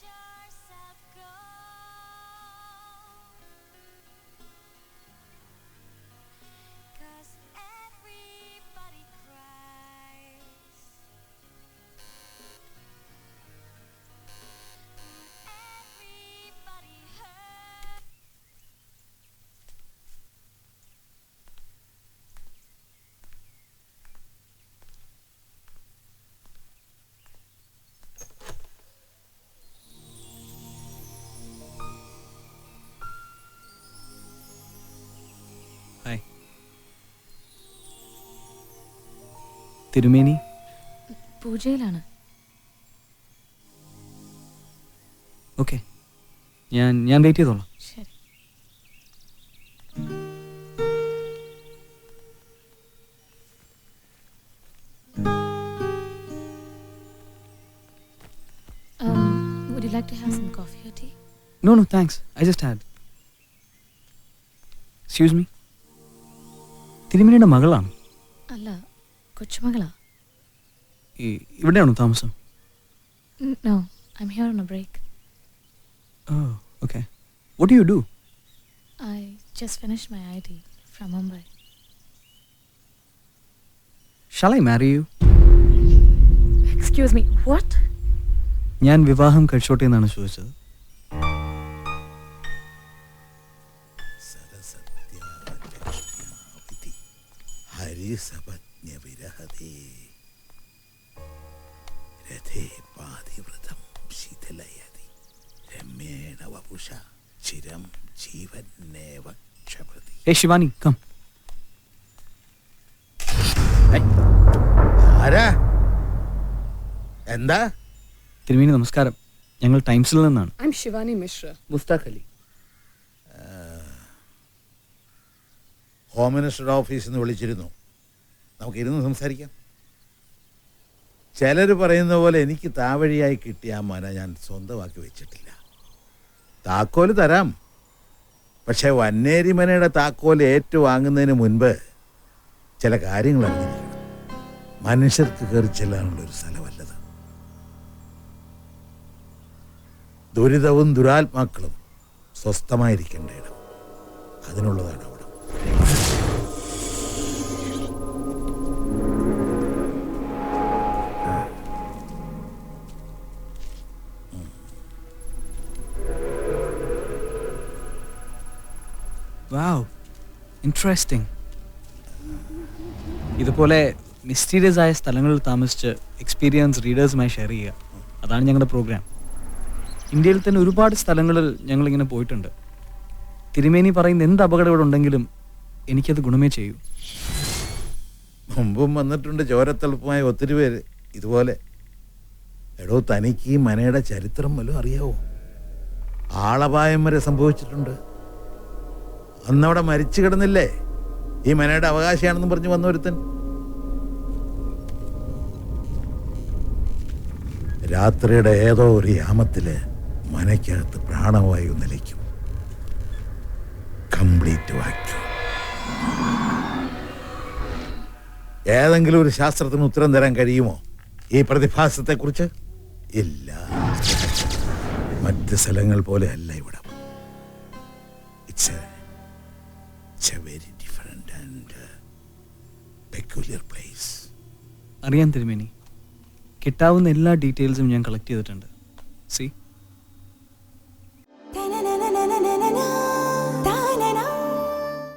Shine. തിരുമേനി? പൂജയിലാണ്. Okay. ഞാൻ ഞാൻ വെയിറ്റ് ചെയ്തോളാം. ശരി. Would you like to have some coffee or tea? No no thanks I just had excuse me തിരുമേനിയുടെ മകളാണ്. അല്ല കൊച്ചുമകളാ. ഇവിടെയാണോ താമസം? No I am here on a break oh okay what you do I just finish my I T from Mumbai shall I marry you excuse me what ഞാൻ വിവാഹം കഴിച്ചോട്ടെ എന്നാണ് ചോദിച്ചത്. ഹരി ഹരിസപജ്ഞവിരഹതേ രഥേ പാതിവൃതം ശിഥിലയതി. രമ്യേണ വപുഷ ചിരം ജീവന്നേവ ക്ഷപതി. Hey Shivani come. ആരാ? എന്താ? തിരുമേനി നമസ്കാരം. ഞങ്ങൾ ടൈംസിൽ നിന്നാണ്. I Shivani Mishra Mushtaq Ali. Home minister ഓഫീസിൽ നിന്ന് വിളിച്ചിരുന്നു. നമുക്ക് ഇരുന്ന് സംസാരിക്കാം. ചിലർ പറയുന്ന പോലെ എനിക്ക് താവഴിയായി കിട്ടിയ ആ മന ഞാൻ സ്വന്തമാക്കി വെച്ചിട്ടില്ല. താക്കോൽ തരാം. പക്ഷേ വന്നേരി മനയുടെ താക്കോൽ ഏറ്റുവാങ്ങുന്നതിന് മുൻപ് ചില കാര്യങ്ങൾ അറിഞ്ഞിരിക്കണം മനുഷ്യർക്ക് കയറി ചെല്ലാനുള്ള ഒരു സ്ഥലമല്ലത്. ദുരിതവും ദുരാത്മാക്കളും സ്വസ്ഥമായിരിക്കേണ്ട ഇടം. അതിനുള്ളതാണ് അവിടെ. വാവ് ഇൻട്രസ്റ്റിംഗ് ഇതുപോലെ മിസ്റ്റീരിയസ് ആയ സ്ഥലങ്ങളിൽ താമസിച്ച് എക്സ്പീരിയൻസ് റീഡേഴ്സുമായി ഷെയർ ചെയ്യുക. അതാണ് ഞങ്ങളുടെ പ്രോഗ്രാം ഇന്ത്യയിൽ തന്നെ ഒരുപാട് സ്ഥലങ്ങളിൽ ഞങ്ങളിങ്ങനെ പോയിട്ടുണ്ട്. തിരുമേനി പറയുന്ന എന്ത് അപകടം ഇവിടെ ഉണ്ടെങ്കിലും എനിക്കത് ഗുണമേ ചെയ്യൂ. മുമ്പും വന്നിട്ടുണ്ട് ചോരത്തെളുപ്പമായ ഒത്തിരി പേര്. ഇതുപോലെ. എടോ തനിക്ക് ഈ മനയുടെ ചരിത്രം വല്ലതും അറിയാവോ? ആളപായം വരെ സംഭവിച്ചിട്ടുണ്ട്. അന്നവിടെ മരിച്ചു കിടന്നില്ലേ? ഈ മനയുടെ അവകാശിയാണെന്നും പറഞ്ഞു വന്നൊരുത്തൻ. രാത്രിയുടെ ഏതോ ഒരു യാമത്തിൽ മനയ്ക്കകത്ത് പ്രാണവായു നിലയ്ക്കും. കംപ്ലീറ്റ് വാക്യൂം ഏതെങ്കിലും ഒരു ശാസ്ത്രത്തിന് ഉത്തരം തരാൻ കഴിയുമോ? ഈ പ്രതിഭാസത്തെക്കുറിച്ച്? ഇല്ല. മറ്റ് സ്ഥലങ്ങൾ പോലെ അല്ല ഇവിടെ. It's very different and peculiar place അറിയാൻ തിരുമേനി. കിട്ടാവുന്ന എല്ലാ ഡീറ്റെയിൽസും ഞാൻ കളക്ട് ചെയ്തിട്ടുണ്ട്. സി